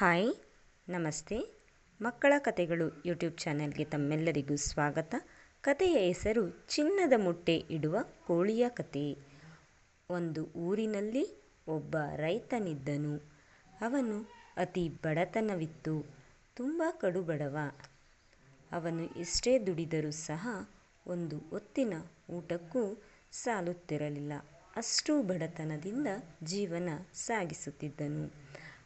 Hi, ನಮಸ್ತೆ. ಮಕ್ಕಳ ಕಥೆಗಳು ಯೂಟ್ಯೂಬ್ ಚಾನೆಲ್ಗೆ ತಮ್ಮೆಲ್ಲರಿಗೂ ಸ್ವಾಗತ. ಕಥೆಯ ಹೆಸರು ಚಿನ್ನದ ಮೊಟ್ಟೆ ಇಡುವ ಕೋಳಿಯ ಕತೆ. ಒಂದು ಊರಿನಲ್ಲಿ ಒಬ್ಬ ರೈತನಿದ್ದನು. ಅವನು ಅತಿ ಬಡತನವಿತ್ತು, ತುಂಬ ಕಡುಬಡವ. ಅವನು ಎಷ್ಟೇ ದುಡಿದರೂ ಸಹ ಒಂದು ಹೊತ್ತಿನ ಊಟಕ್ಕೂ ಸಾಲುತ್ತಿರಲಿಲ್ಲ. ಅಷ್ಟು ಬಡತನದಿಂದ ಜೀವನ ಸಾಗಿಸುತ್ತಿದ್ದನು.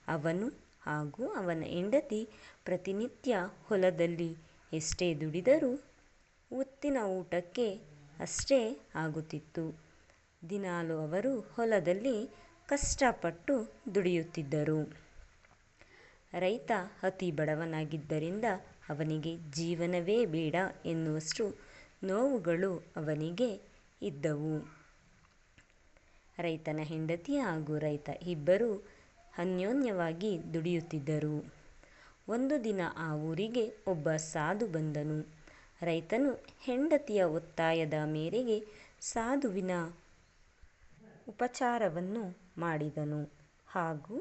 ಅವನು ಹಾಗೂ ಅವನ ಹೆಂಡತಿ ಪ್ರತಿನಿತ್ಯ ಹೊಲದಲ್ಲಿ ಎಷ್ಟೇ ದುಡಿದರೂ ಹೊತ್ತಿನ ಊಟಕ್ಕೆ ಅಷ್ಟೇ ಆಗುತ್ತಿತ್ತು. ದಿನಾಲು ಅವರು ಹೊಲದಲ್ಲಿ ಕಷ್ಟಪಟ್ಟು ದುಡಿಯುತ್ತಿದ್ದರು. ರೈತ ಅತಿ ಬಡವನಾಗಿದ್ದರಿಂದ ಅವನಿಗೆ ಜೀವನವೇ ಬೇಡ ಎನ್ನುವಷ್ಟು ನೋವುಗಳು ಅವನಿಗೆ ಇದ್ದವು. ರೈತನ ಹೆಂಡತಿ ಹಾಗೂ ರೈತ ಇಬ್ಬರೂ ಅನ್ಯೋನ್ಯವಾಗಿ ದುಡಿಯುತ್ತಿದ್ದರು. ಒಂದು ದಿನ ಆ ಊರಿಗೆ ಒಬ್ಬ ಸಾಧು ಬಂದನು. ರೈತನು ಹೆಂಡತಿಯ ಒತ್ತಾಯದ ಮೇರೆಗೆ ಸಾಧುವಿನ ಉಪಚಾರವನ್ನು ಮಾಡಿದನು ಹಾಗೂ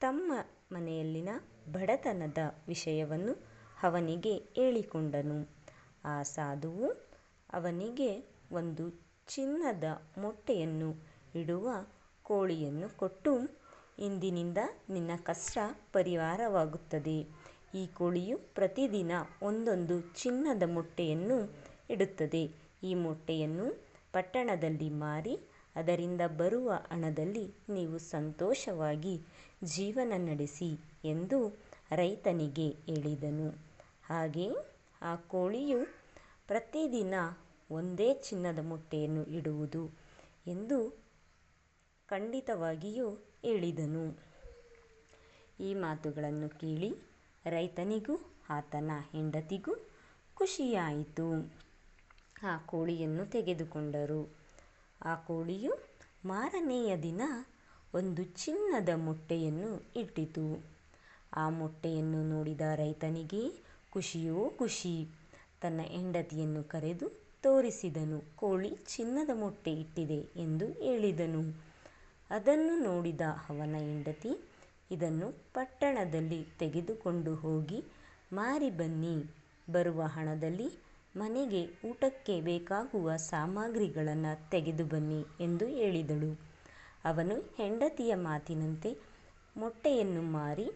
ತಮ್ಮ ಮನೆಯಲ್ಲಿನ ಬಡತನದ ವಿಷಯವನ್ನು ಅವನಿಗೆ ಹೇಳಿಕೊಂಡನು. ಆ ಸಾಧುವು ಅವನಿಗೆ ಒಂದು ಚಿನ್ನದ ಮೊಟ್ಟೆಯನ್ನು ಇಡುವ ಕೋಳಿಯನ್ನು ಕೊಟ್ಟು ಇಂದಿನಿಂದ ನಿನ್ನ ಕಷ್ಟ ಪರಿಹಾರವಾಗುತ್ತದೆ. ಈ ಕೋಳಿಯು ಪ್ರತಿದಿನ ಒಂದೊಂದು ಚಿನ್ನದ ಮೊಟ್ಟೆಯನ್ನು ಇಡುತ್ತದೆ. ಈ ಮೊಟ್ಟೆಯನ್ನು ಪಟ್ಟಣದಲ್ಲಿ ಮಾರಿ, ಅದರಿಂದ ಬರುವ ಹಣದಲ್ಲಿ ನೀವು ಸಂತೋಷವಾಗಿ ಜೀವನ ನಡೆಸಿ ಎಂದು ರೈತನಿಗೆ ಹೇಳಿದನು. ಹಾಗೆ ಆ ಕೋಳಿಯು ಪ್ರತಿದಿನ ಒಂದೇ ಚಿನ್ನದ ಮೊಟ್ಟೆಯನ್ನು ಇಡುವುದು ಎಂದು ಖಂಡಿತವಾಗಿಯೂ ಹೇಳಿದನು. ಈ ಮಾತುಗಳನ್ನು ಕೇಳಿ ರೈತನಿಗೂ ಆತನ ಹೆಂಡತಿಗೂ ಖುಷಿಯಾಯಿತು. ಆ ಕೋಳಿಯನ್ನು ತೆಗೆದುಕೊಂಡರು. ಆ ಕೋಳಿಯು ಮಾರನೆಯ ದಿನ ಒಂದು ಚಿನ್ನದ ಮೊಟ್ಟೆಯನ್ನು ಇಟ್ಟಿತು. ಆ ಮೊಟ್ಟೆಯನ್ನು ನೋಡಿದ ರೈತನಿಗೆ ಖುಷಿಯೋ ಖುಷಿ. ತನ್ನ ಹೆಂಡತಿಯನ್ನು ಕರೆದು ತೋರಿಸಿದನು, ಕೋಳಿ ಚಿನ್ನದ ಮೊಟ್ಟೆ ಇಟ್ಟಿದೆ ಎಂದು ಹೇಳಿದನು. ಅದನ್ನು ನೋಡಿದ ಅವನ ಹೆಂಡತಿ, ಇದನ್ನು ಪಟ್ಟಣದಲ್ಲಿ ತೆಗೆದುಕೊಂಡು ಹೋಗಿ ಮಾರಿ ಬನ್ನಿ. ಬರುವ ಹಣದಲ್ಲಿ ಮನೆಗೆ ಊಟಕ್ಕೆ ಬೇಕಾಗುವ ಸಾಮಗ್ರಿಗಳನ್ನು ತೆಗೆದು ಬನ್ನಿ ಎಂದು ಹೇಳಿದಳು. ಅವನು ಹೆಂಡತಿಯ ಮಾತಿನಂತೆ ಮೊಟ್ಟೆಯನ್ನು ಮಾರಿ,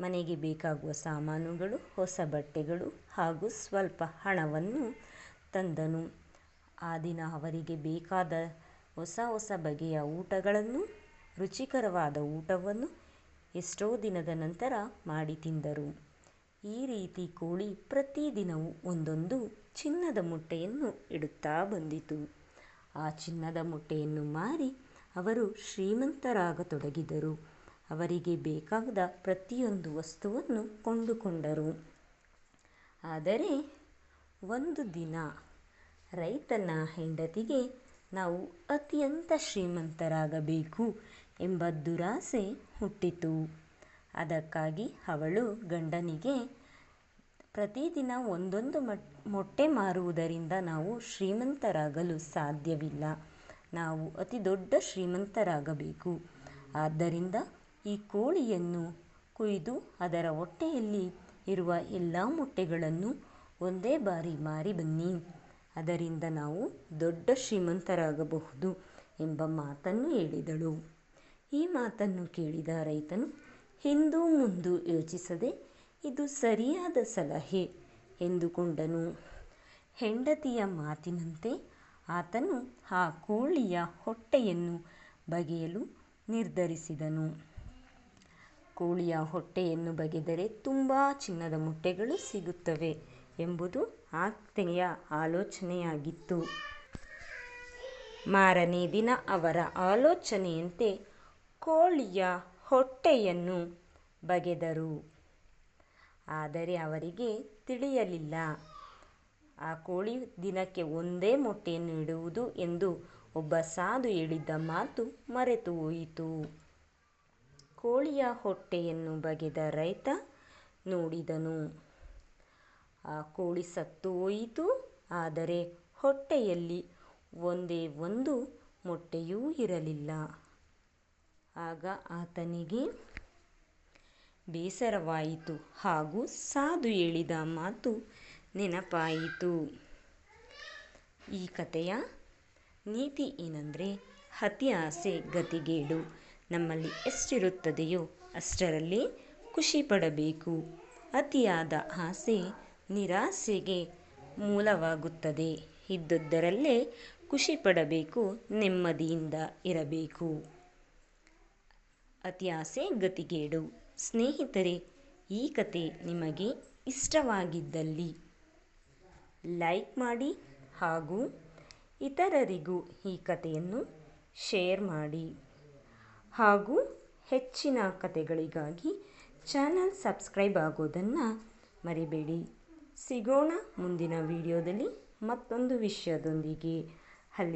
ಮನೆಗೆ ಬೇಕಾಗುವ ಸಾಮಾನುಗಳು, ಹೊಸ ಬಟ್ಟೆಗಳು ಹಾಗೂ ಸ್ವಲ್ಪ ಹಣವನ್ನು ತಂದನು. ಆ ದಿನ ಅವರಿಗೆ ಬೇಕಾದ ಹೊಸ ಹೊಸ ಬಗೆಯ ಊಟಗಳನ್ನು, ರುಚಿಕರವಾದ ಊಟವನ್ನು ಎಷ್ಟೋ ದಿನದ ನಂತರ ಮಾಡಿ ತಿಂದರು. ಈ ರೀತಿ ಕೋಳಿ ಪ್ರತಿದಿನವೂ ಒಂದೊಂದು ಚಿನ್ನದ ಮೊಟ್ಟೆಯನ್ನು ಇಡುತ್ತಾ ಬಂದಿತು. ಆ ಚಿನ್ನದ ಮೊಟ್ಟೆಯನ್ನು ಮಾರಿ ಅವರು ಶ್ರೀಮಂತರಾಗತೊಡಗಿದರು. ಅವರಿಗೆ ಬೇಕಾದ ಪ್ರತಿಯೊಂದು ವಸ್ತುವನ್ನು ಕೊಂಡುಕೊಂಡರು. ಆದರೆ ಒಂದು ದಿನ ರೈತನ ಹೆಂಡತಿಗೆ ನಾವು ಅತ್ಯಂತ ಶ್ರೀಮಂತರಾಗಬೇಕು ಎಂಬ ದುರಾಸೆ ಹುಟ್ಟಿತು. ಅದಕ್ಕಾಗಿ ಅವಳು ಗಂಡನಿಗೆ ಪ್ರತಿದಿನ ಒಂದೊಂದು ಮೊಟ್ಟೆ ಮಾರುವುದರಿಂದ ನಾವು ಶ್ರೀಮಂತರಾಗಲು ಸಾಧ್ಯವಿಲ್ಲ. ನಾವು ಅತಿ ದೊಡ್ಡ ಶ್ರೀಮಂತರಾಗಬೇಕು. ಆದ್ದರಿಂದ ಈ ಕೋಳಿಯನ್ನು ಕೊಯ್ದು ಅದರ ಹೊಟ್ಟೆಯಲ್ಲಿ ಇರುವ ಎಲ್ಲ ಮೊಟ್ಟೆಗಳನ್ನು ಒಂದೇ ಬಾರಿ ಮಾರಿ ಬನ್ನಿ. ಅದರಿಂದ ನಾವು ದೊಡ್ಡ ಶ್ರೀಮಂತರಾಗಬಹುದು ಎಂಬ ಮಾತನ್ನು ಹೇಳಿದಳು. ಈ ಮಾತನ್ನು ಕೇಳಿದ ರೈತನು, ಹಿಂದೂ ಮುಂದು ಯೋಚಿಸದೆ ಇದು ಸರಿಯಾದ ಸಲಹೆ ಎಂದುಕೊಂಡನು. ಹೆಂಡತಿಯ ಮಾತಿನಂತೆ ಆತನು ಆ ಕೋಳಿಯ ಹೊಟ್ಟೆಯನ್ನು ಬಗೆಯಲು ನಿರ್ಧರಿಸಿದನು. ಕೋಳಿಯ ಹೊಟ್ಟೆಯನ್ನು ಬಗೆದರೆ ತುಂಬ ಚಿನ್ನದ ಮೊಟ್ಟೆಗಳು ಸಿಗುತ್ತವೆ. ಎಂಬುದು ಆಕೆಯ ಆಲೋಚನೆಯಾಗಿತ್ತು. ಮಾರನೇ ದಿನ ಅವರ ಆಲೋಚನೆಯಂತೆ ಕೋಳಿಯ ಹೊಟ್ಟೆಯನ್ನು ಬಗೆದರು. ಆದರೆ ಅವರಿಗೆ ತಿಳಿಯಲಿಲ್ಲ. ಆ ಕೋಳಿ ದಿನಕ್ಕೆ ಒಂದೇ ಮೊಟ್ಟೆಯನ್ನು ಇಡುವುದು ಎಂದು ಒಬ್ಬ ಸಾಧು ಹೇಳಿದ್ದ ಮಾತು ಮರೆತು ಹೋಯಿತು. ಕೋಳಿಯ ಹೊಟ್ಟೆಯನ್ನು ಬಗೆದ ರೈತ ನೋಡಿದನು. ಕೋಳಿ ಸತ್ತು ಹೋಯಿತು ಆದರೆ ಹೊಟ್ಟೆಯಲ್ಲಿ ಒಂದೇ ಒಂದು ಮೊಟ್ಟೆಯೂ ಇರಲಿಲ್ಲ. ಆಗ ಆತನಿಗೆ ಬೇಸರವಾಯಿತು. ಹಾಗೂ ಸಾಧು ಹೇಳಿದ ಮಾತು ನೆನಪಾಯಿತು. ಈ ಕಥೆಯ ನೀತಿ ಏನಂದರೆ ಅತಿ ಆಸೆ ಗತಿಗೇಡು ನಮ್ಮಲ್ಲಿ ಎಷ್ಟಿರುತ್ತದೆಯೋ ಅಷ್ಟರಲ್ಲಿ ಖುಷಿ ಪಡಬೇಕು. ಅತಿಯಾದ ಆಸೆ ನಿರಾಸೆಗೆ ಮೂಲವಾಗುತ್ತದೆ. ಇದ್ದುದರಲ್ಲೇ ಖುಷಿಪಡಬೇಕು, ನೆಮ್ಮದಿಯಿಂದ ಇರಬೇಕು. ಅತಿ ಆಸೆ ಗತಿಗೇಡು. ಸ್ನೇಹಿತರೆ, ಈ ಕತೆ ನಿಮಗೆ ಇಷ್ಟವಾಗಿದ್ದಲ್ಲಿ ಲೈಕ್ ಮಾಡಿ ಹಾಗೂ ಇತರರಿಗೂ ಈ ಕಥೆಯನ್ನು ಶೇರ್ ಮಾಡಿ. ಹಾಗೂ ಹೆಚ್ಚಿನ ಕತೆಗಳಿಗಾಗಿ ಚಾನಲ್ ಸಬ್ಸ್ಕ್ರೈಬ್ ಆಗೋದನ್ನು ಮರಿಬೇಡಿ. ಸಿಗೋಣ ಮುಂದಿನ ವಿಡಿಯೋದಲ್ಲಿ ಮತ್ತೊಂದು ವಿಷಯದೊಂದಿಗೆ.